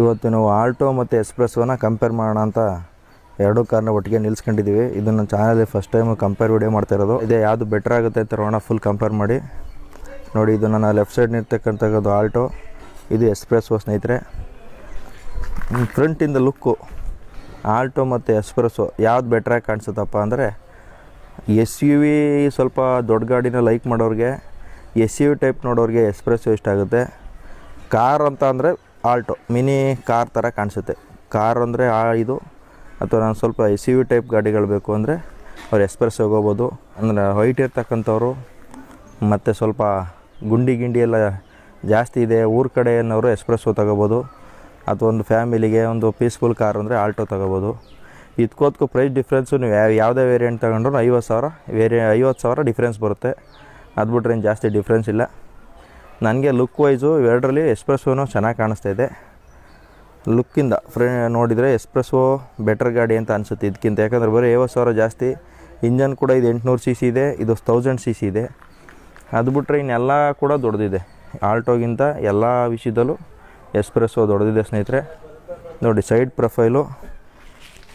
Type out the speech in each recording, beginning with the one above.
ಇವತ್ತು ನಾವು ಆಲ್ಟೋ ಮತ್ತು ಎಕ್ಸ್ಪ್ರೆಸ್ಸೋನ ಕಂಪೇರ್ ಮಾಡೋಣ ಅಂತ ಎರಡೂ ಕಾರ್ನ ಒಟ್ಟಿಗೆ ನಿಲ್ಸ್ಕೊಂಡಿದ್ದೀವಿ. ಇದು ನನ್ನ ಚಾನಲಲ್ಲಿ ಫಸ್ಟ್ ಟೈಮ್ ಕಂಪೇರ್ ವಿಡಿಯೋ ಮಾಡ್ತಾ ಇರೋದು. ಇದೇ ಯಾವುದು ಬೆಟರ್ ಆಗುತ್ತೆ ಅಂತ ರೋಣ ಫುಲ್ ಕಂಪೇರ್ ಮಾಡಿ. ನೋಡಿ, ಇದು ನನ್ನ ಲೆಫ್ಟ್ ಸೈಡ್ ನಿರ್ತಕ್ಕಂಥದ್ದು ಆಲ್ಟೋ. ಇದು ಎಸ್ಪ್ರೆಸ್ಸೋ ಸ್ನೇಹಿತರೆ. ಫ್ರಂಟಿಂದ ಲುಕ್ಕು ಆಲ್ಟೋ ಮತ್ತು ಎಕ್ಸ್ಪ್ರೆಸ್ಸು ಯಾವ್ದು ಬೆಟ್ರಾಗಿ ಕಾಣಿಸುತ್ತಪ್ಪ ಅಂದರೆ ಎಸ್ ಯು ವಿ ಸ್ವಲ್ಪ ದೊಡ್ಡ ಗಾಡಿನ ಲೈಕ್ ಮಾಡೋರಿಗೆ ಎಸ್ ಯು ವಿ ಟೈಪ್ ನೋಡೋರಿಗೆ ಎಕ್ಸ್ಪ್ರೆಸ್ಸು ಇಷ್ಟ ಆಗುತ್ತೆ. ಕಾರ್ ಅಂತ ಅಂದರೆ ಆಲ್ಟೋ, ಮಿನಿ ಕಾರ್ ಥರ ಕಾಣಿಸುತ್ತೆ. ಕಾರ್ ಅಂದರೆ ಆ ಇದು, ಅಥವಾ ನಾನು ಸ್ವಲ್ಪ ಎಸ್ ಯು ಟೈಪ್ ಗಾಡಿಗಳು ಬೇಕು ಅಂದರೆ ಅವ್ರು ಎಕ್ಸ್ಪ್ರೆಸ್ ಹೋಗೋಬೋದು. ಅಂದರೆ ವೈಟ್ ಇರ್ತಕ್ಕಂಥವ್ರು, ಮತ್ತು ಸ್ವಲ್ಪ ಗುಂಡಿ ಗಿಂಡಿ ಎಲ್ಲ ಜಾಸ್ತಿ ಇದೆ, ಊರ ಕಡೆ ಏನವರು ಎಕ್ಸ್ಪ್ರೆಸ್ಸು ತಗೋಬೋದು. ಅಥವಾ ಒಂದು ಫ್ಯಾಮಿಲಿಗೆ ಒಂದು ಪೀಸ್ಫುಲ್ ಕಾರ್ ಅಂದರೆ ಆಲ್ಟೋ ತಗೋಬೋದು. ಇದಕ್ಕೋದಕ್ಕೂ ಪ್ರೈಸ್ ಡಿಫ್ರೆನ್ಸು ನೀವು ಯಾವ, ಯಾವುದೇ ವೇರಿಯಂಟ್ ತಗೊಂಡ್ರು ಐವತ್ತು ಸಾವಿರ ವೇರಿಯ ಐವತ್ತು ಸಾವಿರ ಡಿಫ್ರೆನ್ಸ್ ಬರುತ್ತೆ. ಅದು ಬಿಟ್ರೆ ಏನು ಜಾಸ್ತಿ ಡಿಫ್ರೆನ್ಸ್ ಇಲ್ಲ. ನನಗೆ ಲುಕ್ ವೈಸು ಇವೆರಡರಲ್ಲಿ ಎಸ್ಪ್ರೆಸ್ಸೋನು ಚೆನ್ನಾಗಿ ಕಾಣಿಸ್ತಾ ಇದೆ. ಲುಕ್ಕಿಂದ ಫ್ರೇ, ನೋಡಿದರೆ ಎಸ್ಪ್ರೆಸ್ಸೋ ಬೆಟರ್ ಗಾಡಿ ಅಂತ ಅನಿಸುತ್ತೆ ಇದಕ್ಕಿಂತ ಯಾಕಂದರೆ ಬರೀ ಐವತ್ತು ಸಾವಿರ ಜಾಸ್ತಿ. ಇಂಜನ್ ಕೂಡ ಇದು ಎಂಟುನೂರು ಸಿ ಸಿ ಇದೆ, ಇದು ತೌಸಂಡ್ ಸಿ ಸಿ ಇದೆ. ಅದು ಬಿಟ್ಟರೆ ಇನ್ನೆಲ್ಲ ಕೂಡ ದೊಡ್ಡದಿದೆ ಆಲ್ಟೋಗಿಂತ ಎಲ್ಲ ವಿಷಯದಲ್ಲೂ ಎಸ್ಪ್ರೆಸ್ಸೋ ದೊಡ್ಡದಿದೆ ಸ್ನೇಹಿತರೆ. ನೋಡಿ ಸೈಡ್ ಪ್ರೊಫೈಲು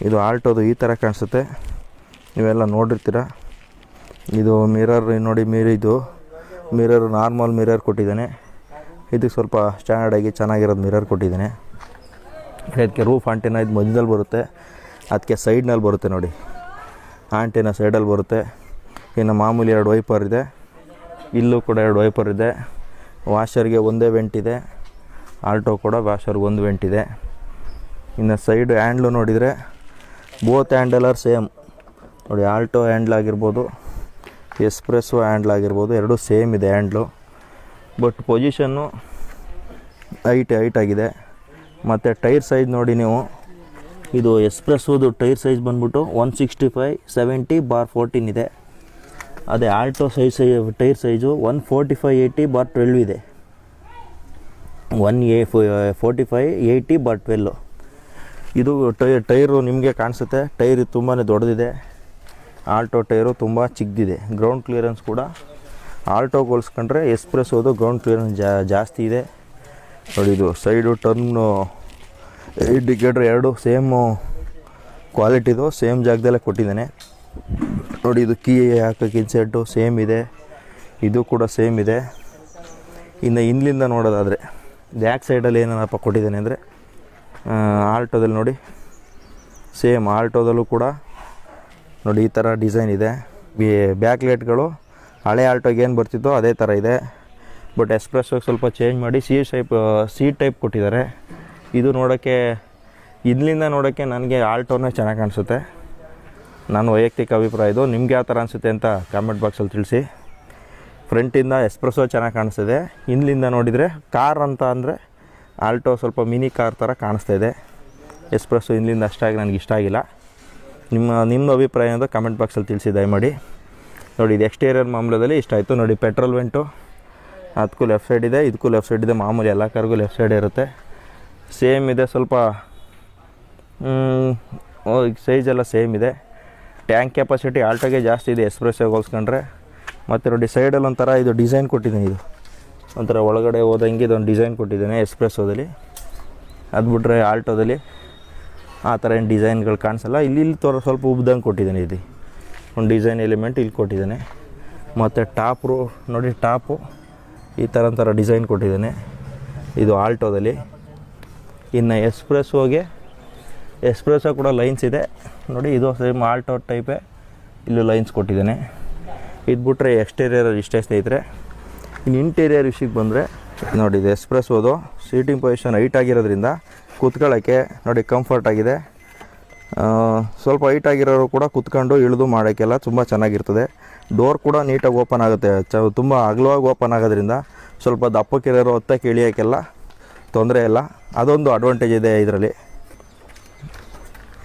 ಇದು ಆಲ್ಟೋದು ಈ ಥರ ಕಾಣಿಸುತ್ತೆ. ನೀವೆಲ್ಲ ನೋಡಿರ್ತೀರ. ಇದು ಮಿರರ್ ನೋಡಿ ಮೀರಿದು ಮಿರರ್, ನಾರ್ಮಲ್ ಮಿರರ್ ಕೊಟ್ಟಿದ್ದಾನೆ. ಇದಕ್ಕೆ ಸ್ವಲ್ಪ ಸ್ಟ್ಯಾಂಡರ್ಡಾಗಿ ಚೆನ್ನಾಗಿರೋದು ಮಿರರ್ ಕೊಟ್ಟಿದ್ದಾನೆ. ಇದಕ್ಕೆ ರೂಫ್ ಆಂಟಿನ ಇದು ಮಧ್ಯದಲ್ಲಿ ಬರುತ್ತೆ. ಅದಕ್ಕೆ ಸೈಡ್ನಲ್ಲಿ ಬರುತ್ತೆ ನೋಡಿ. ಆಂಟಿನ ಸೈಡಲ್ಲಿ ಬರುತ್ತೆ. ಇನ್ನು ಮಾಮೂಲಿ ಎರಡು ವೈಪರ್ ಇದೆ. ಇಲ್ಲೂ ಕೂಡ ಎರಡು ವೈಪರ್ ಇದೆ. ವಾಷರ್ಗೆ ಒಂದೇ ವೆಂಟ್ ಇದೆ. ಆಲ್ಟೋ ಕೂಡ ವಾಷರ್ಗೆ ಒಂದು ವೆಂಟ್ ಇದೆ. ಇನ್ನು ಸೈಡ್ ಹ್ಯಾಂಡ್ಲು ನೋಡಿದರೆ ಬೋತ್ ಹ್ಯಾಂಡಲ್ ಆರ್ ಸೇಮ್ ನೋಡಿ ಆಲ್ಟೋ ಹ್ಯಾಂಡ್ಲ್ ಆಗಿರ್ಬೋದು. ಎಕ್ಸ್ಪ್ರೆಸ್ಸು ಹ್ಯಾಂಡ್ಲ್ ಆಗಿರ್ಬೋದು, ಎರಡೂ ಸೇಮ್ ಇದೆ handle. But position height height ಆಗಿದೆ. ಮತ್ತು ಟೈರ್ ಸೈಜ್ ನೋಡಿ ನೀವು. ಇದು ಎಸ್ಪ್ರೆಸ್ಸೋದು ಟೈರ್ ಸೈಜ್ ಬಂದ್ಬಿಟ್ಟು one sixty five, seventy bar fourteen ಇದೆ. ಅದೇ ಆಲ್ಟೋ ಸೈಜ್ ಸೈ, tyre size one forty five, eighty bar twelve ಇದೆ. One a forty five, eighty bar twelve ಇದು ಟೈ, ಟೈರು ನಿಮಗೆ ಕಾಣಿಸುತ್ತೆ. ಟೈರ್ ತುಂಬಾ ದೊಡ್ಡದಿದೆ. ಆಲ್ಟೋ ಟೈರು ತುಂಬ ಚಿಕ್ಕದಿದೆ ಗ್ರೌಂಡ್ ಕ್ಲಿಯರೆನ್ಸ್ ಕೂಡ ಆಲ್ಟೋಗೆ ಹೋಲಿಸ್ಕೊಂಡ್ರೆ ಎಕ್ಸ್ಪ್ರೆಸ್ ಹೋದು ಗ್ರೌಂಡ್ ಕ್ಲಿಯರೆನ್ಸ್ ಜಾ, ಜಾಸ್ತಿ ಇದೆ. ನೋಡಿ ಇದು ಸೈಡು ಟರ್ನು ಇಂಡಿಕೇಟ್ರ್ ಎರಡು ಸೇಮು ಕ್ವಾಲಿಟಿದು ಸೇಮ್ ಜಾಗದಲ್ಲೇ ಕೊಟ್ಟಿದ್ದಾನೆ. ನೋಡಿ ಇದು ಕೀ ಹಾಕೋಕೆ ಇನ್ಸೆಟ್ಟು ಸೇಮ್ ಇದೆ. ಇದು ಕೂಡ ಸೇಮ್ ಇದೆ. ಇನ್ನು ಹಿಂದ್ಲಿಂದ ನೋಡೋದಾದರೆ ಬ್ಯಾಕ್ ಸೈಡಲ್ಲಿ ಏನಪ್ಪ ಕೊಟ್ಟಿದ್ದಾನೆ ಅಂದರೆ ಆಲ್ಟೋದಲ್ಲಿ ನೋಡಿ, ಸೇಮ್ ಆಲ್ಟೋದಲ್ಲೂ ಕೂಡ ನೋಡಿ, ಈ ಥರ ಡಿಸೈನ್ ಇದೆ. ಬಿ ಬ್ಯಾಕ್ ಲೈಟ್ಗಳು ಹಳೆ ಆಲ್ಟೋಗೆ ಏನು ಬರ್ತಿತ್ತೋ ಅದೇ ಥರ ಇದೆ. ಬಟ್ ಎಕ್ಸ್ಪ್ರೆಸ್ಸೋಗಿ ಸ್ವಲ್ಪ ಚೇಂಜ್ ಮಾಡಿ, ಸಿ ಟೈಪ್ ಸಿ ಟೈಪ್ ಕೊಟ್ಟಿದ್ದಾರೆ. ಇದು ನೋಡೋಕ್ಕೆ ಇಲ್ಲಿಂದ ನೋಡೋಕ್ಕೆ ನನಗೆ ಆಲ್ಟೋನೇ ಚೆನ್ನಾಗಿ ಕಾಣಿಸುತ್ತೆ. ನಾನು ವೈಯಕ್ತಿಕ ಅಭಿಪ್ರಾಯ ಇದು. ನಿಮ್ಗೆ ಯಾವ ಥರ ಅನಿಸುತ್ತೆ ಅಂತ ಕಾಮೆಂಟ್ ಬಾಕ್ಸಲ್ಲಿ ತಿಳಿಸಿ. ಫ್ರಂಟಿಂದ ಎಸ್ಪ್ರೆಸ್ಸೋ ಚೆನ್ನಾಗಿ ಕಾಣಿಸ್ತಿದೆ. ಇಲ್ಲಿಂದ ನೋಡಿದರೆ ಕಾರ್ ಅಂತ ಅಂದರೆ ಆಲ್ಟೋ ಸ್ವಲ್ಪ ಮಿನಿ ಕಾರ್ ಥರ ಕಾಣಿಸ್ತಾ ಇದೆ. ಎಕ್ಸ್ಪ್ರೆಸ್ಸು ಹಿಂದ್ಲಿಂದ ಅಷ್ಟಾಗಿ ನನಗೆ ಇಷ್ಟ ಆಗಿಲ್ಲ. ನಿಮ್ಮ ನಿಮ್ಮ ಅಭಿಪ್ರಾಯ ಅಂತ ಕಮೆಂಟ್ ಬಾಕ್ಸಲ್ಲಿ ತಿಳಿಸಿ, ದಯಮಾಡಿ. ನೋಡಿ, ಇದು ಎಕ್ಸ್ಟೀರಿಯರ್ ಮಾಮೂಲದಲ್ಲಿ ಇಷ್ಟ ಆಯಿತು. ನೋಡಿ ಪೆಟ್ರೋಲ್ ವೆಂಟು ಅದಕ್ಕೂ ಲೆಫ್ಟ್ ಸೈಡ್ ಇದೆ ಇದಕ್ಕೂ ಲೆಫ್ಟ್ ಸೈಡ್ ಇದೆ. ಮಾಮೂಲಿ ಎಲ್ಲ ಕಾರ್ಗೂ ಲೆಫ್ಟ್ ಸೈಡ್ ಇರುತ್ತೆ. ಸೇಮ್ ಇದೆ ಸ್ವಲ್ಪ ಸೈಜ್ ಎಲ್ಲ ಸೇಮ್ ಇದೆ. ಟ್ಯಾಂಕ್ ಕೆಪಾಸಿಟಿ ಆಲ್ಟೋಗೆ ಜಾಸ್ತಿ ಇದೆ ಎಕ್ಸ್ಪ್ರೆಸ್ಸಿಗೆ ಹೋಲಿಸ್ಕೊಂಡ್ರೆ. ಮತ್ತು ನೋಡಿ ಸೈಡಲ್ಲಿ ಒಂಥರ ಇದು ಡಿಸೈನ್ ಕೊಟ್ಟಿದ್ದೀನಿ ಇದು. ಒಂಥರ ಒಳಗಡೆ ಹೋದಂಗೆ ಇದೊಂದು ಡಿಸೈನ್ ಕೊಟ್ಟಿದ್ದೇನೆ ಎಕ್ಸ್ಪ್ರೆಸ್ಸೋದಲ್ಲಿ ಅದು ಬಿಟ್ಟರೆ ಆಲ್ಟೋದಲ್ಲಿ ಆ ಥರ ಏನು ಡಿಸೈನ್ಗಳು ಕಾಣಿಸಲ್ಲ. ಇಲ್ಲಿ ಇಲ್ಲಿ ತೋರ, ಸ್ವಲ್ಪ ಉಬ್ದಂಗೆ ಕೊಟ್ಟಿದ್ದಾನೆ ಇಲ್ಲಿ. ಒಂದು ಡಿಸೈನ್ ಎಲಿಮೆಂಟ್ ಇಲ್ಲಿ ಕೊಟ್ಟಿದ್ದಾನೆ. ಮತ್ತು ಟಾಪ್ರು ನೋಡಿ ಟಾಪು, ಈ ಥರ ಥರ ಡಿಸೈನ್ ಕೊಟ್ಟಿದ್ದಾನೆ. ಇದು ಆಲ್ಟೋದಲ್ಲಿ. ಇನ್ನು ಎಕ್ಸ್ಪ್ರೆಸ್ಸೋಗೆ ಎಕ್ಸ್ಪ್ರೆಸ್ಸೋ ಕೂಡ ಲೈನ್ಸ್ ಇದೆ. ನೋಡಿ, ಇದು ಸೇಮ್ ಆಲ್ಟೋ ಟೈಪೇ ಇಲ್ಲೂ ಲೈನ್ಸ್ ಕೊಟ್ಟಿದ್ದಾನೆ. ಇದು ಬಿಟ್ಟರೆ ಎಕ್ಸ್ಟೀರಿಯರ್ ಇಷ್ಟೇ ಸ್ನೇಹಿತರೆ. ಇನ್ನು ಇಂಟೀರಿಯರ್ ವಿಷಯಕ್ಕೆ ಬಂದರೆ ನೋಡಿ, ಇದು ಎಕ್ಸ್ಪ್ರೆಸ್ ಓದು. ಸೀಟಿಂಗ್ ಪೊಸಿಷನ್ ಹೈಟ್ ಆಗಿರೋದ್ರಿಂದ ಕೂತ್ಕೊಳ್ಳೋಕ್ಕೆ ನೋಡಿ ಕಂಫರ್ಟ್ ಆಗಿದೆ. ಸ್ವಲ್ಪ ಹೈಟ್ ಆಗಿರೋರು ಕೂಡ ಕೂತ್ಕೊಂಡು ಇಳಿದು ಮಾಡೋಕ್ಕೆಲ್ಲ ತುಂಬ ಚೆನ್ನಾಗಿರ್ತದೆ. ಡೋರ್ ಕೂಡ ನೀಟಾಗಿ ಓಪನ್ ಆಗುತ್ತೆ. ಚ, ತುಂಬ ಅಗಲವಾಗಿ ಓಪನ್ ಆಗೋದ್ರಿಂದ ಸ್ವಲ್ಪ ದಪ್ಪಕ್ಕಿರೋರು ಹೊತ್ತಕ್ಕೆ ಇಳಿಯೋಕ್ಕೆಲ್ಲ ತೊಂದರೆ ಇಲ್ಲ. ಅದೊಂದು ಅಡ್ವಾಂಟೇಜ್ ಇದೆ ಇದರಲ್ಲಿ.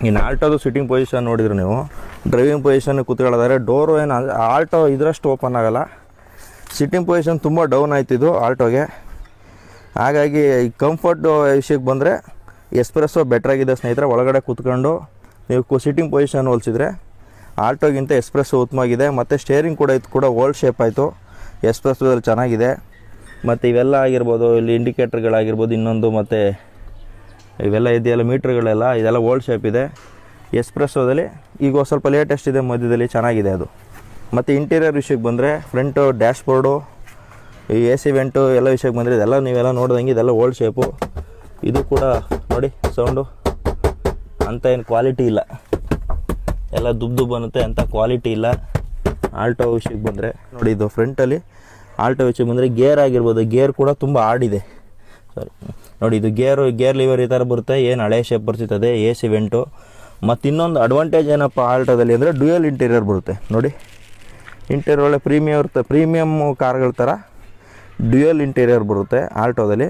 ಇನ್ನು ಆಲ್ಟೋದು ಸಿಟ್ಟಿಂಗ್ ಪೊಸಿಷನ್ ನೋಡಿದ್ರು ನೀವು ಡ್ರೈವಿಂಗ್ ಪೊಸಿಷನ್ ಕೂತ್ಕೊಳ್ಳೋದಾದ್ರೆ ಡೋರು ಏನು ಆಲ್ಟೋ ಇದರಷ್ಟು ಓಪನ್ ಆಗಲ್ಲ. ಸಿಟ್ಟಿಂಗ್ ಪೊಸಿಷನ್ ತುಂಬ ಡೌನ್ ಆಯ್ತಿದ್ದು ಆಲ್ಟೋಗೆ. ಹಾಗಾಗಿ ಈ ಕಂಫರ್ಟ್ ವಿಷಯಕ್ಕೆ ಬಂದರೆ ಎಕ್ಸ್ಪ್ರೆಸ್ಸೋ ಬೆಟ್ರಾಗಿದೆ ಸ್ನೇಹಿತರೆ, ಒಳಗಡೆ ಕೂತ್ಕೊಂಡು ನೀವು ಸಿಟ್ಟಿಂಗ್ ಪೊಸಿಷನ್ ಹೋಲಿಸಿದ್ರೆ ಆಲ್ಟೋಗಿಂತ ಎಕ್ಸ್ಪ್ರೆಸ್ಸು ಉತ್ತಮವಾಗಿದೆ. ಮತ್ತು ಸ್ಟೇರಿಂಗ್ ಕೂಡ ಇದು ಕೂಡ ಓಲ್ಡ್ ಶೇಪ್ ಆಯಿತು. ಎಕ್ಸ್ಪ್ರೆಸ್ಸಲ್ಲಿ ಚೆನ್ನಾಗಿದೆ. ಮತ್ತು ಇವೆಲ್ಲ ಆಗಿರ್ಬೋದು, ಇಲ್ಲಿ ಇಂಡಿಕೇಟ್ರ್ಗಳಾಗಿರ್ಬೋದು, ಇನ್ನೊಂದು ಮತ್ತು ಇವೆಲ್ಲ ಇದೆಯಲ್ಲ, ಮೀಟ್ರ್ಗಳೆಲ್ಲ, ಇದೆಲ್ಲ ಓಲ್ಡ್ ಶೇಪ್ ಇದೆ. ಎಸ್ಪ್ರೆಸ್ಸೋದಲ್ಲಿ ಈಗ ಸ್ವಲ್ಪ ಲೇಟೆಸ್ಟ್ ಇದೆ ಮಧ್ಯದಲ್ಲಿ, ಚೆನ್ನಾಗಿದೆ ಅದು. ಮತ್ತು ಇಂಟೀರಿಯರ್ ವಿಷಯಕ್ಕೆ ಬಂದರೆ ಫ್ರಂಟು ಡ್ಯಾಶ್ ಬೋರ್ಡು ಈ ಎ ಸಿ ವೆಂಟು ಎಲ್ಲ ವಿಷಯಕ್ಕೆ ಬಂದರೆ ಇದೆಲ್ಲ ನೀವೆಲ್ಲ ನೋಡ್ದಂಗೆ ಇದೆಲ್ಲ ಓಲ್ಡ್ ಶೇಪು ಇದು ಕೂಡ ನೋಡಿ ಸೌಂಡು ಅಂಥ ಏನು ಕ್ವಾಲಿಟಿ ಇಲ್ಲ. ಎಲ್ಲ ದುಬ್ ದುಬ್ ಅನ್ನುತ್ತೆ ಅಂಥ ಕ್ವಾಲಿಟಿ ಇಲ್ಲ. ಆಲ್ಟೋ ವಿಷಯಕ್ಕೆ ಬಂದರೆ ನೋಡಿ ಇದು ಫ್ರಂಟಲ್ಲಿ ಆಲ್ಟೋ ವಿಷಯಕ್ಕೆ ಬಂದರೆ ಗೇರ್ ಆಗಿರ್ಬೋದು. ಗೇರ್ ಕೂಡ ತುಂಬ ಆಡಿದೆ ಸಾರಿ ನೋಡಿ ಇದು ಗೇರು ಗೇರ್ ಲಿವರ್ ಈ ಥರ ಬರುತ್ತೆ. ಏನು ಹಳೆ ಶೇಪ್ ಬರ್ತಿತ್ತದೆ ಎ ಸಿ ವೆಂಟು ಮತ್ತು ಇನ್ನೊಂದು ಅಡ್ವಾಂಟೇಜ್ ಏನಪ್ಪ ಆಲ್ಟೋದಲ್ಲಿ ಅಂದರೆ ಡ್ಯೂಯಲ್ ಇಂಟೀರಿಯರ್ ಬರುತ್ತೆ. ನೋಡಿ. ಇಂಟೀರಿಯರ್ ಒಳ್ಳೆ ಪ್ರೀಮಿಯಮ್ ಇರುತ್ತೆ. ಪ್ರೀಮಿಯಮ್ ಕಾರ್ಗಳ ಥರ ಡ್ಯುಯಲ್ ಇಂಟೀರಿಯರ್ ಬರುತ್ತೆ ಆಲ್ಟೋದಲ್ಲಿ.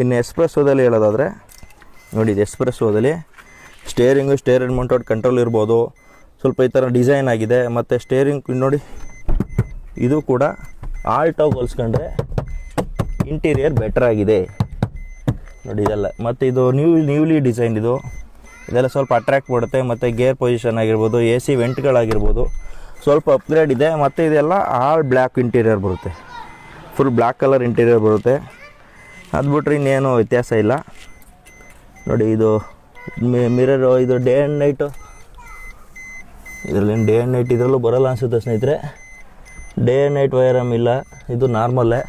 ಇನ್ನು ಎಕ್ಸ್ಪ್ರೆಸ್ಸೋದಲ್ಲಿ ಹೇಳೋದಾದರೆ, ನೋಡಿ ಇದು ಎಕ್ಸ್ಪ್ರೆಸ್ಸೋದಲ್ಲಿ ಸ್ಟೇರಿಂಗು ಸ್ಟೇರಿಂಗ್ ಮೌಂಟೆಡ್ ಕಂಟ್ರೋಲ್ ಇರ್ಬೋದು. ಸ್ವಲ್ಪ ಈ ಥರ ಡಿಸೈನ್ ಆಗಿದೆ. ಮತ್ತು ಸ್ಟೇರಿಂಗ್ ನೋಡಿ, ಇದು ಕೂಡ ಆಲ್ಟೋ ಹೋಲಿಸ್ಕೊಂಡ್ರೆ ಇಂಟೀರಿಯರ್ ಬೆಟರ್ ಆಗಿದೆ. ನೋಡಿ ಇದೆಲ್ಲ. ಮತ್ತು ಇದು ನ್ಯೂ ನ್ಯೂಲಿ ಡಿಸೈನ್ ಇದು. ಇದೆಲ್ಲ ಸ್ವಲ್ಪ ಅಟ್ರ್ಯಾಕ್ಟ್ ಮಾಡುತ್ತೆ. ಮತ್ತು ಗೇರ್ ಪೊಸಿಷನ್ ಆಗಿರ್ಬೋದು ಎ ಸಿ ವೆಂಟ್ಗಳಾಗಿರ್ಬೋದು ಸ್ವಲ್ಪ ಅಪ್ಗ್ರೇಡ್ ಇದೆ, ಮತ್ತು ಇದೆಲ್ಲ ಆಲ್ ಬ್ಲ್ಯಾಕ್ ಇಂಟೀರಿಯರ್ ಬರುತ್ತೆ. ಫುಲ್ ಬ್ಲ್ಯಾಕ್ ಕಲರ್ ಇಂಟೀರಿಯರ್ ಬರುತ್ತೆ. ಅದು ಬಿಟ್ರೆ ಇನ್ನೇನು ವ್ಯತ್ಯಾಸ ಇಲ್ಲ. ನೋಡಿ ಇದು ಮಿರರ್ ಇದು ಡೇ ಆ್ಯಂಡ್ ನೈಟು ಇದರಲ್ಲಿ ಡೇ ಆ್ಯಂಡ್ ನೈಟ್ ಇದರಲ್ಲೂ ಬರೋಲ್ಲ ಅನಿಸುತ್ತೆ ಸ್ನೇಹಿತರೆ. ಡೇ ಆ್ಯಂಡ್ ನೈಟ್ ವೈರಮ್ ಇಲ್ಲ. ಇದು ನಾರ್ಮಲ್ಲೇ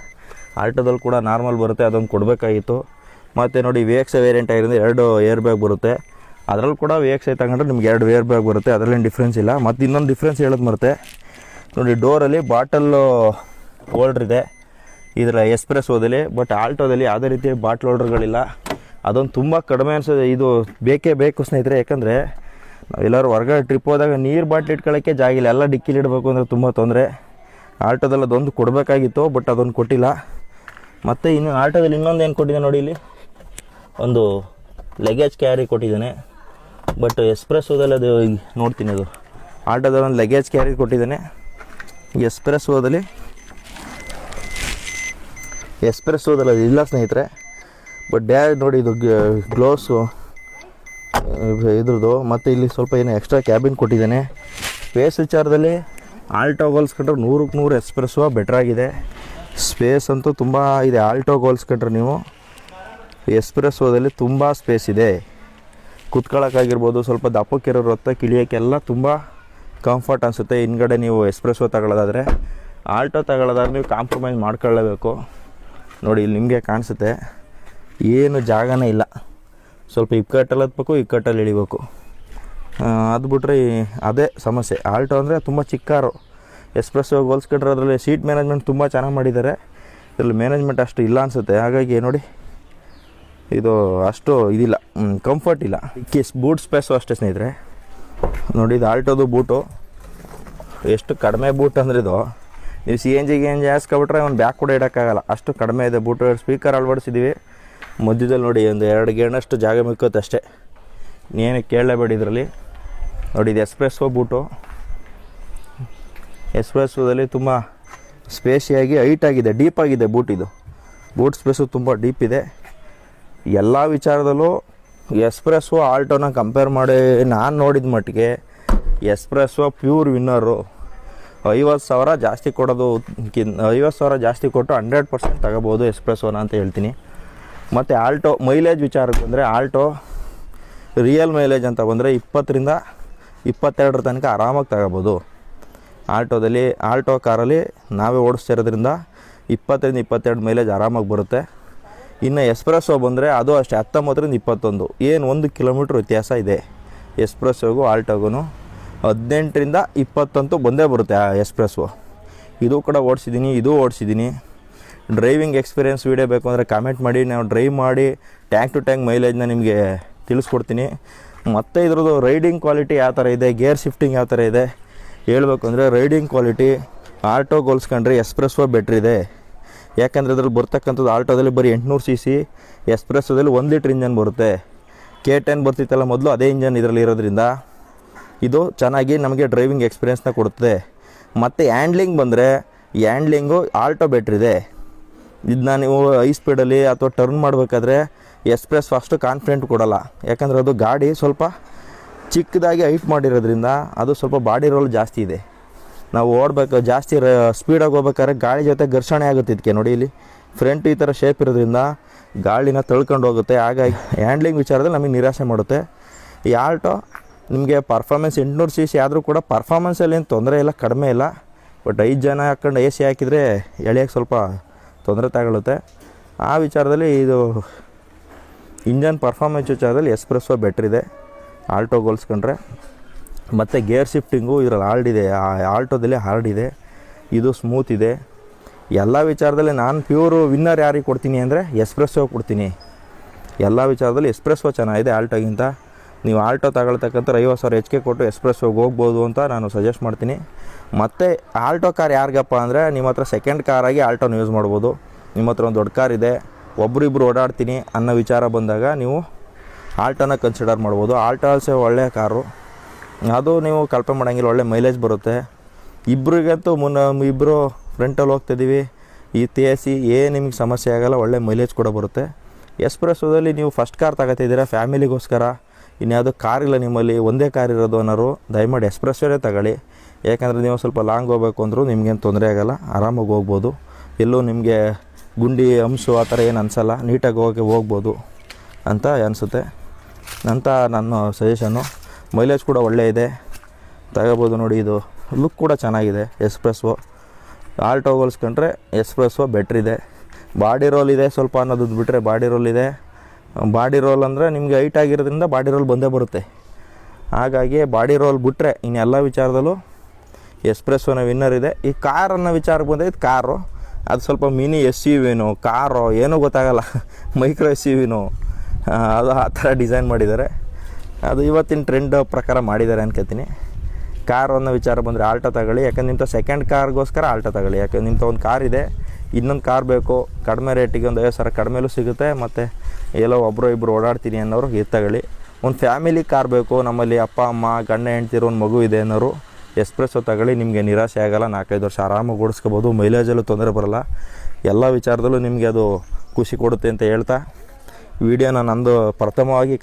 ಆಲ್ಟೋದಲ್ಲಿ ಕೂಡ ನಾರ್ಮಲ್ ಬರುತ್ತೆ, ಅದೊಂದು ಕೊಡಬೇಕಾಗಿತ್ತು. ಮತ್ತು ನೋಡಿ ವಿ ಎಕ್ಸ್ ವೇರಿಯಂಟ್ ಆಗಿರೋದು ಎರಡು ಏರ್ ಬ್ಯಾಗ್ ಬರುತ್ತೆ. ಅದರಲ್ಲಿ ಕೂಡ ವಿ ಎಕ್ಸ್ ಐ ತಗೊಂಡ್ರೆ ನಿಮ್ಗೆ ಎರಡು ವೇರ್ ಬ್ಯಾಗ್ ಬರುತ್ತೆ, ಅದರಲ್ಲೇನು ಡಿಫ್ರೆನ್ಸ್ ಇಲ್ಲ. ಮತ್ತು ಇನ್ನೊಂದು ಡಿಫ್ರೆನ್ಸ್ ಹೇಳೋದು ಮರುತ್ತೆ ನೋಡಿ ಡೋರಲ್ಲಿ ಬಾಟಲ್ಲು ಹೋಲ್ಡ್ರ್ ಇದೆ. ಇದರ ಎಸ್ಪ್ರೆಸ್ ಓದಲ್ಲಿ ಬಟ್ ಆಲ್ಟೋದಲ್ಲಿ ಯಾವುದೇ ರೀತಿ ಬಾಟ್ಲ್ ಹೋಲ್ಡ್ರ್ಗಳಿಲ್ಲ ಅದೊಂದು ತುಂಬ ಕಡಿಮೆ ಅನಿಸೋದು ಇದು ಬೇಕೇ ಬೇಕು ಸ್ನೇಹಿತರೆ, ಯಾಕಂದರೆ ನಾವೆಲ್ಲರೂ ಹೊರಗಡೆ ಟ್ರಿಪ್ ಹೋದಾಗ ನೀರು ಬಾಟ್ಲ್ ಇಟ್ಕೊಳ್ಳೋಕ್ಕೆ ಜಾಗಿಲ್ಲ ಎಲ್ಲ ಡಿಕ್ಕಿಲಿ ಇಡಬೇಕು ಅಂದರೆ ತುಂಬ ತೊಂದರೆ. ಆಲ್ಟೋದಲ್ಲಿ ಅದೊಂದು ಕೊಡಬೇಕಾಗಿತ್ತು ಬಟ್ ಅದೊಂದು ಕೊಟ್ಟಿಲ್ಲ. ಮತ್ತು ಇನ್ನು ಆಲ್ಟೋದಲ್ಲಿ ಇನ್ನೊಂದು ಏನು ಕೊಟ್ಟಿದೆ ನೋಡಿ ಇಲ್ಲಿ? ಒಂದು ಲಗೇಜ್ ಕ್ಯಾರಿ ಕೊಟ್ಟಿದ್ದಾನೆ. ಬಟ್ ಎಸ್ಪ್ರೆಸ್ಸೋದಲ್ಲಿ ಅದು ನೋಡ್ತೀನಿ ಅದು. ಆಟೋದಲ್ಲಿ ಒಂದು ಲಗೇಜ್ ಕ್ಯಾರಿ ಕೊಟ್ಟಿದ್ದಾನೆ ಎಕ್ಸ್ಪ್ರೆಸ್ಸೋದಲ್ಲಿ ಎಕ್ಸ್ಪ್ರೆಸ್ಸೋದಲ್ಲಿ ಅದು ಇಲ್ಲ ಸ್ನೇಹಿತರೆ. ಬಟ್ ಡ್ಯಾ ನೋಡಿ ಇದು ಗ್ಲೋವ್ಸು ಇದ್ರದ್ದು. ಮತ್ತು ಇಲ್ಲಿ ಸ್ವಲ್ಪ ಏನೋ ಎಕ್ಸ್ಟ್ರಾ ಕ್ಯಾಬಿನ್ ಕೊಟ್ಟಿದ್ದಾನೆ. ಸ್ಪೇಸ್ ವಿಚಾರದಲ್ಲಿ ಆಲ್ಟೋ ಹೋಲ್ಸ್ಕೊಂಡ್ರೆ ನೂರಕ್ಕೆ ನೂರು ಎಕ್ಸ್ಪ್ರೆಸ್ಸು ಬೆಟ್ರಾಗಿದೆ ಸ್ಪೇಸ್ ಅಂತೂ ತುಂಬ ಇದೆ. ಆಲ್ಟೋ ಹೋಲ್ಸ್ಕೊಂಡ್ರೆ ನೀವು ಎಕ್ಸ್ಪ್ರೆಸ್ಸೋದಲ್ಲಿ ತುಂಬ ಸ್ಪೇಸ್ ಇದೆ. ಕುತ್ಕೊಳ್ಳೋಕ್ಕಾಗಿರ್ಬೋದು ಸ್ವಲ್ಪ ದಪ್ಪಕ್ಕಿರೋ ರೊತ್ತ ಕಿಳಿಯೋಕ್ಕೆಲ್ಲ ತುಂಬ ಕಂಫರ್ಟ್ ಅನಿಸುತ್ತೆ. ಹಿಂದ್ಗಡೆ ನೀವು ಎಕ್ಸ್ಪ್ರೆಸ್ಸೋ ತಗೊಳ್ಳೋದಾದರೆ ಆಲ್ಟೋ ತಗೊಳ್ಳೋದಾದ್ರೆ ನೀವು ಕಾಂಪ್ರಮೈಸ್ ಮಾಡ್ಕೊಳ್ಳೇಬೇಕು. ನೋಡಿ, ಇಲ್ಲಿ ನಿಮಗೆ ಕಾಣಿಸುತ್ತೆ. ಏನು ಜಾಗನೇ ಇಲ್ಲ. ಸ್ವಲ್ಪ ಇಕ್ಕಟ್ಟಲ್ಲಿ ಹತ್ಬೇಕು, ಇಕ್ಕಟ್ಟಲ್ಲಿ ಇಳಿಬೇಕು. ಅದು ಬಿಟ್ರೆ ಅದೇ ಸಮಸ್ಯೆ. ಆಲ್ಟೋ ಅಂದರೆ ತುಂಬ ಚಿಕ್ಕಾರು. ಎಸ್ಪ್ರೆಸ್ ಹೋಗಿ ಹೋಲ್ಸ್ಕೊಂಡ್ರೆ ಅದರಲ್ಲಿ ಸೀಟ್ ಮ್ಯಾನೇಜ್ಮೆಂಟ್ ತುಂಬ ಚೆನ್ನಾಗಿ ಮಾಡಿದ್ದಾರೆ. ಇದರಲ್ಲಿ ಮ್ಯಾನೇಜ್ಮೆಂಟ್ ಅಷ್ಟು ಇಲ್ಲ ಅನಿಸುತ್ತೆ. ಹಾಗಾಗಿ ನೋಡಿ ಇದು ಅಷ್ಟು ಇದಿಲ್ಲ ಕಂಫರ್ಟ್ ಇಲ್ಲ. ಕಿಸ್ ಬೂಟ್ ಸ್ಪೇಸು ಅಷ್ಟೇ ಸ್ನೇಹಿತರೆ. ನೋಡಿ ಇದು ಆಲ್ಟೋದು ಬೂಟು ಎಷ್ಟು ಕಡಿಮೆ ಬೂಟ್ ಅಂದ್ರೆ ಇದು, ನೀವು ಸಿ ಎನ್ ಜಿಗೆ ಎನ್ ಜಿ ಹಾಸ್ಕೊಬಿಟ್ರೆ ಒಂದು ಬ್ಯಾಕ್ ಕೂಡ ಇಡೋಕ್ಕಾಗಲ್ಲ. ಅಷ್ಟು ಕಡಿಮೆ ಇದೆ ಬೂಟು ಸ್ಪೀಕರ್ ಅಳವಡಿಸಿದ್ದೀವಿ ಮಧ್ಯದಲ್ಲಿ ನೋಡಿ ಒಂದು ಎರಡು ಗೇಣಷ್ಟು ಜಾಗ ಮಿಕ್ಕುತ್ತೆ ಅಷ್ಟೇ. ಏನು ಕೇಳಲೇಬೇಡಿ ಇದರಲ್ಲಿ. ನೋಡಿ ಇದು ಎಸ್ಪ್ರೆಸ್ಸೋ ಬೂಟು ಎಸ್ಪ್ರೆಸ್ಸೋದಲ್ಲಿ ತುಂಬ ಸ್ಪೇಸಿಯಾಗಿ ಹೈಟ್ ಆಗಿದೆ ಡೀಪ್ ಆಗಿದೆ ಬೂಟ್ ಇದು. ಬೂಟ್ ಸ್ಪೇಸು ತುಂಬ ಡೀಪ್ ಇದೆ. ಎಲ್ಲ ವಿಚಾರದಲ್ಲೂ ಎಸ್ಪ್ರೆಸ್ಸು ಆಲ್ಟೋನ ಕಂಪೇರ್ ಮಾಡಿ ನಾನು ನೋಡಿದ ಮಟ್ಟಿಗೆ ಎಸ್ಪ್ರೆಸ್ಸು ಪ್ಯೂರ್ ವಿನ್ನರು ಐವತ್ತು ಸಾವಿರ ಜಾಸ್ತಿ ಕೊಡೋದು ಐವತ್ತು ಸಾವಿರ ಜಾಸ್ತಿ ಕೊಟ್ಟು ಹಂಡ್ರೆಡ್ ಪರ್ಸೆಂಟ್ ತಗೋಬೋದು ಎಸ್ಪ್ರೆಸ್ಸೋನ ಅಂತ ಹೇಳ್ತೀನಿ. ಮತ್ತು ಆಲ್ಟೋ ಮೈಲೇಜ್ ವಿಚಾರಕ್ಕೆ ಬಂದರೆ ಆಲ್ಟೋ ರಿಯಲ್ ಮೈಲೇಜ್ ಅಂತ ಬಂದರೆ ಇಪ್ಪತ್ತರಿಂದ ಇಪ್ಪತ್ತೆರಡರ ತನಕ ಆರಾಮಾಗಿ ತಗೋಬೋದು. ಆಲ್ಟೋದಲ್ಲಿ ಆಲ್ಟೋ ಕಾರಲ್ಲಿ ನಾವೇ ಓಡಿಸ್ತಿರೋದ್ರಿಂದ ಇಪ್ಪತ್ತರಿಂದ ಇಪ್ಪತ್ತೆರಡು ಮೈಲೇಜ್ ಆರಾಮಾಗಿ ಬರುತ್ತೆ. ಇನ್ನು ಎಸ್ಪ್ರೆಸ್ಸೋ ಬಂದರೆ ಅದು ಅಷ್ಟೇ, ಹತ್ತೊಂಬತ್ತರಿಂದ ಇಪ್ಪತ್ತೊಂದು. ಏನು ಒಂದು ಕಿಲೋಮೀಟ್ರ್ ವ್ಯತ್ಯಾಸ ಇದೆ. ಎಸ್ಪ್ರೆಸ್ಸೋಗು ಆಲ್ಟೋಗೂ ಹದಿನೆಂಟರಿಂದ ಇಪ್ಪತ್ತಂತೂ ಬಂದೇ ಬರುತ್ತೆ ಆ ಎಸ್ಪ್ರೆಸ್ಸು. ಇದು ಕೂಡ ಓಡಿಸಿದ್ದೀನಿ, ಇದು ಓಡಿಸಿದ್ದೀನಿ. ಡ್ರೈವಿಂಗ್ ಎಕ್ಸ್ಪೀರಿಯೆನ್ಸ್ ವೀಡಿಯೋ ಬೇಕು ಅಂದರೆ ಕಾಮೆಂಟ್ ಮಾಡಿ, ನಾವು ಡ್ರೈವ್ ಮಾಡಿ, ಟ್ಯಾಂಕ್ ಟು ಟ್ಯಾಂಕ್ ಮೈಲೇಜ್ನ ನಿಮಗೆ ತಿಳಿಸ್ಕೊಡ್ತೀನಿ. ಮತ್ತು ಇದ್ರದ್ದು ರೈಡಿಂಗ್ ಕ್ವಾಲಿಟಿ ಯಾವ ಥರ ಇದೆ, ಗೇರ್ ಶಿಫ್ಟಿಂಗ್ ಯಾವ ಥರ ಇದೆ, ಹೇಳಬೇಕು ಅಂದರೆ ರೈಡಿಂಗ್ ಕ್ವಾಲಿಟಿ ಆಟೋ ಹೋಲ್ಸ್ಕೊಂಡ್ರೆ ಎಸ್ಪ್ರೆಸ್ಸೋ ಬೆಟ್ರಿದೆ ಯಾಕಂದರೆ ಅದ್ರಲ್ಲಿ ಬರ್ತಕ್ಕಂಥದ್ದು ಆಲ್ಟೋದಲ್ಲಿ ಬರೀ ಎಂಟುನೂರು ಸಿ ಸಿ ಎಸ್ಪ್ರೆಸ್ಸೋದಲ್ಲಿ ಒಂದು ಲೀಟ್ರ್ ಇಂಜನ್ ಬರುತ್ತೆ. ಕೆ ಟೆನ್ ಬರ್ತಿತ್ತಲ್ಲ ಮೊದಲು ಅದೇ ಇಂಜನ್ ಇದರಲ್ಲಿ ಇರೋದ್ರಿಂದ. ಇದು ಚೆನ್ನಾಗಿ ನಮಗೆ ಡ್ರೈವಿಂಗ್ ಎಕ್ಸ್ಪೀರಿಯೆನ್ಸ್ನ ಕೊಡುತ್ತೆ. ಮತ್ತು ಹ್ಯಾಂಡ್ಲಿಂಗ್ ಬಂದರೆ ಹ್ಯಾಂಡ್ಲಿಂಗು ಆಲ್ಟೋ ಬೆಟ್ರ್ ಇದೆ. ಇದನ್ನ ನೀವು ಐ ಸ್ಪೀಡಲ್ಲಿ ಅಥವಾ ಟರ್ನ್ ಮಾಡಬೇಕಾದ್ರೆ ಎಸ್ಪ್ರೆಸ್ ಫಸ್ಟು ಕಾನ್ಫಿಡೆಂಟ್ ಕೊಡೋಲ್ಲ. ಯಾಕಂದರೆ ಅದು ಗಾಡಿ ಸ್ವಲ್ಪ ಚಿಕ್ಕದಾಗಿ ಹೈಟ್ ಮಾಡಿರೋದ್ರಿಂದ ಅದು ಸ್ವಲ್ಪ ಬಾಡಿ ರೋಲ್ ಜಾಸ್ತಿ ಇದೆ. ನಾವು ಓಡಬೇಕು, ಜಾಸ್ತಿ ರ ಸ್ಪೀಡಾಗಿ ಹೋಗ್ಬೇಕಾದ್ರೆ ಗಾಳಿ ಜೊತೆ ಘರ್ಷಣೆ ಆಗುತ್ತೆ ಇದಕ್ಕೆ ನೋಡಿ ಇಲ್ಲಿ. ಫ್ರಂಟ್ ಈ ಥರ ಶೇಪ್ ಇರೋದ್ರಿಂದ ಗಾಳಿನ ತಳ್ಕೊಂಡು ಹೋಗುತ್ತೆ. ಹಾಗಾಗಿ ಹ್ಯಾಂಡ್ಲಿಂಗ್ ವಿಚಾರದಲ್ಲಿ ನಮಗೆ ನಿರಾಸೆ ಮಾಡುತ್ತೆ. ಈ ಆಲ್ಟೋ ನಿಮಗೆ ಪರ್ಫಾರ್ಮೆನ್ಸ್ ಎಂಟುನೂರು ಸಿ ಸಿ ಆದರೂ ಕೂಡ ಪರ್ಫಾರ್ಮೆನ್ಸಲ್ಲಿ ಏನು ತೊಂದರೆ ಇಲ್ಲ, ಕಡಿಮೆ ಇಲ್ಲ. ಬಟ್ ಐದು ಜನ ಹಾಕ್ಕೊಂಡು ಎ ಸಿ ಹಾಕಿದರೆ ಎಳೆಯೋಕ್ಕೆ ಸ್ವಲ್ಪ ತೊಂದರೆ ತಗೊಳುತ್ತೆ. ಆ ವಿಚಾರದಲ್ಲಿ ಇದು ಇಂಜನ್ ಪರ್ಫಾರ್ಮೆನ್ಸ್ ವಿಚಾರದಲ್ಲಿ ಎಸ್ಪ್ರೆಸ್ಸೋ ಬೆಟ್ರಿದೆ ಇದೆ. ಆಲ್ಟೋ ಹೋಲ್ಸ್ಕೊಂಡ್ರೆ. ಮತ್ತು ಗೇರ್ ಶಿಫ್ಟಿಂಗು ಇದರಲ್ಲಿ ಹಾರ್ಡ್ ಇದೆ. ಆ ಆಲ್ಟೋದಲ್ಲಿ ಹಾರ್ಡ್ ಇದೆ. ಇದು ಸ್ಮೂತ್ ಇದೆ. ಎಲ್ಲ ವಿಚಾರದಲ್ಲಿ ನಾನು ಪ್ಯೂರು ವಿನ್ನರ್ ಯಾರಿಗೆ ಕೊಡ್ತೀನಿ ಅಂದರೆ ಎಸ್ಪ್ರೆಸ್ಸೋ ಕೊಡ್ತೀನಿ. ಎಲ್ಲ ವಿಚಾರದಲ್ಲಿ ಎಸ್ಪ್ರೆಸ್ಸೋ ಚೆನ್ನಾಗಿದೆ ಆಲ್ಟೋಗಿಂತ. ನೀವು ಆಲ್ಟೋ ತಗೊಳ್ತಕ್ಕಂಥ ಐವತ್ತು ಸಾವಿರ ಹೆಚ್ಚಿಗೆ ಕೊಟ್ಟು ಎಸ್ಪ್ರೆಸ್ಸೋಗೆ ಹೋಗ್ಬೋದು ಅಂತ ನಾನು ಸಜೆಸ್ಟ್ ಮಾಡ್ತೀನಿ. ಮತ್ತು ಆಲ್ಟೋ ಕಾರ್ ಯಾರಿಗಪ್ಪ ಅಂದರೆ ನಿಮ್ಮ ಹತ್ರ ಸೆಕೆಂಡ್ ಕಾರಾಗಿ ಆಲ್ಟೋನ ಯೂಸ್ ಮಾಡ್ಬೋದು. ನಿಮ್ಮ ಹತ್ರ ಒಂದು ದೊಡ್ಡ ಕಾರ್ ಇದೆ. ಒಬ್ರಿಬ್ರು ಓಡಾಡ್ತೀನಿ ಅನ್ನೋ ವಿಚಾರ ಬಂದಾಗ ನೀವು ಆಲ್ಟೋನ ಕನ್ಸಿಡರ್ ಮಾಡ್ಬೋದು. ಆಲ್ಟೋ ಆಲ್ಸೋ ಒಳ್ಳೆಯ ಕಾರು. ಅದು ನೀವು ಕಲ್ಪನೆ ಮಾಡೋಂಗಿಲ್ಲ, ಒಳ್ಳೆ ಮೈಲೇಜ್ ಬರುತ್ತೆ. ಇಬ್ಬರಿಗಂತೂ ಮುನ್ನ ಇಬ್ಬರು ಫ್ರಂಟಲ್ಲಿ ಹೋಗ್ತಿದ್ದೀವಿ ಈ ತಿ ಸಿ ಏನು ನಿಮಗೆ ಸಮಸ್ಯೆ ಆಗೋಲ್ಲ, ಒಳ್ಳೆ ಮೈಲೇಜ್ ಕೂಡ ಬರುತ್ತೆ. ಎಸ್ಪ್ರೆಸ್ಸೋದಲ್ಲಿ ನೀವು ಫಸ್ಟ್ ಕಾರ್ ತಗೋತಿದ್ದೀರಾ ಫ್ಯಾಮಿಲಿಗೋಸ್ಕರ ಇನ್ಯಾವುದೋ ಕಾರ್ ಇಲ್ಲ ನಿಮ್ಮಲ್ಲಿ, ಒಂದೇ ಕಾರ್ ಇರೋದು ಅನ್ನೋರು, ದಯಮಾಡಿ ಎಕ್ಸ್ಪ್ರೆಸ್ಸೋರೇ ತಗೊಳ್ಳಿ. ಯಾಕಂದರೆ ನೀವು ಸ್ವಲ್ಪ ಲಾಂಗ್ ಹೋಗ್ಬೇಕು ಅಂದರೂ ನಿಮಗೇನು ತೊಂದರೆ ಆಗೋಲ್ಲ, ಆರಾಮಾಗಿ ಹೋಗ್ಬೋದು. ಎಲ್ಲೂ ನಿಮಗೆ ಗುಂಡಿ, ಅಂಶು ಆ ಥರ ಏನು ಅನಿಸಲ್ಲ, ನೀಟಾಗಿ ಹೋಗಿ ಹೋಗ್ಬೋದು ಅಂತ ಅನಿಸುತ್ತೆ. ಅಂತ ನನ್ನ ಸಜೆಷನ್ನು ಮೈಲೇಜ್ ಕೂಡ ಒಳ್ಳೆ ಇದೆ. ತಗೋಬೋದು ನೋಡಿ, ಇದು ಲುಕ್ ಕೂಡ ಚೆನ್ನಾಗಿದೆ ಎಸ್ಪ್ರೆಸ್ಸೋ ಆಲ್ಟೋ ಹೋಲಿಸ್ಕೊಂಡ್ರೆ ಎಸ್ಪ್ರೆಸ್ಸೋ ಇದೆ. ಬಾಡಿ ರೋಲ್ ಇದೆ ಸ್ವಲ್ಪ ಅನ್ನೋದು ಬಿಟ್ಟರೆ ಬಾಡಿ ರೋಲ್ ಇದೆ. ಬಾಡಿ ರೋಲ್ ಅಂದರೆ ನಿಮಗೆ ಹೈಟ್ ಆಗಿರೋದ್ರಿಂದ ಬಾಡಿ ರೋಲ್ ಬಂದೇ ಬರುತ್ತೆ. ಹಾಗಾಗಿ ಬಾಡಿ ರೋಲ್ ಬಿಟ್ಟರೆ ಇನ್ನೆಲ್ಲ ವಿಚಾರದಲ್ಲೂ ಎಸ್ಪ್ರೆಸ್ಸೋನ ವಿನ್ನರ್ ಇದೆ. ಈ ಕಾರ್ ಅನ್ನೋ ವಿಚಾರಕ್ಕೆ ಇದು ಕಾರು ಅದು ಸ್ವಲ್ಪ ಮಿನಿ ಎಸ್ ಯು ವಿನು ಕಾರು ಏನೂ ಗೊತ್ತಾಗಲ್ಲ. ಮೈಕ್ರೋ ಎಸ್ ಯು ವಿನು ಅದು ಆ ಥರ ಡಿಸೈನ್ ಮಾಡಿದ್ದಾರೆ. ಅದು ಇವತ್ತಿನ ಟ್ರೆಂಡ್ ಪ್ರಕಾರ ಮಾಡಿದ್ದಾರೆ ಅನ್ಕೋತೀನಿ ಕಾರ್ ಅನ್ನೋ ವಿಚಾರ ಬಂದರೆ ಆಲ್ಟೋ ತಗೊಳ್ಳಿ, ಯಾಕಂದ್ರೆ ನಿಮ್ಮ ಸೆಕೆಂಡ್ ಕಾರ್ಗೋಸ್ಕರ ಆಲ್ಟೋ ತಗೊಳ್ಳಿ. ಯಾಕಂದ್ರೆ ನಿಮ್ಮ ಒಂದು ಕಾರ್ ಇದೆ, ಇನ್ನೊಂದು ಕಾರ್ ಬೇಕು, ಕಡಿಮೆ ರೇಟಿಗೆ ಒಂದು ಐವತ್ತು ಸಾವಿರ ಕಡಿಮೆಲೂ ಸಿಗುತ್ತೆ, ಮತ್ತು ಎಲ್ಲೋ ಒಬ್ಬರು ಇಬ್ಬರು ಓಡಾಡ್ತೀನಿ ಅನ್ನೋರು ಇದು ತಗೊಳ್ಳಿ. ಒಂದು ಫ್ಯಾಮಿಲಿ ಕಾರ್ ಬೇಕು, ನಮ್ಮಲ್ಲಿ ಅಪ್ಪ, ಅಮ್ಮ, ಗಂಡ ಹೆಂಡ್ತಿರೋ ಒಂದು ಮಗು ಇದೆ ಅನ್ನೋರು ಎಕ್ಸ್ಪ್ರೆಸ್ಸು ತಗೊಳ್ಳಿ, ನಿಮಗೆ ನಿರಾಸೆ ಆಗೋಲ್ಲ, ನಾಲ್ಕೈದು ವರ್ಷ ಆರಾಮಾಗಿ ಓಡಿಸ್ಕೋಬೋದು ಮೈಲೇಜಲ್ಲೂ ತೊಂದರೆ ಬರೋಲ್ಲ. ಎಲ್ಲ ವಿಚಾರದಲ್ಲೂ ನಿಮಗೆ ಅದು ಖುಷಿ ಕೊಡುತ್ತೆ ಅಂತ ಹೇಳ್ತಾ ವಿಡಿಯೋನ ನಂದು ಪ್ರಥಮವಾಗಿ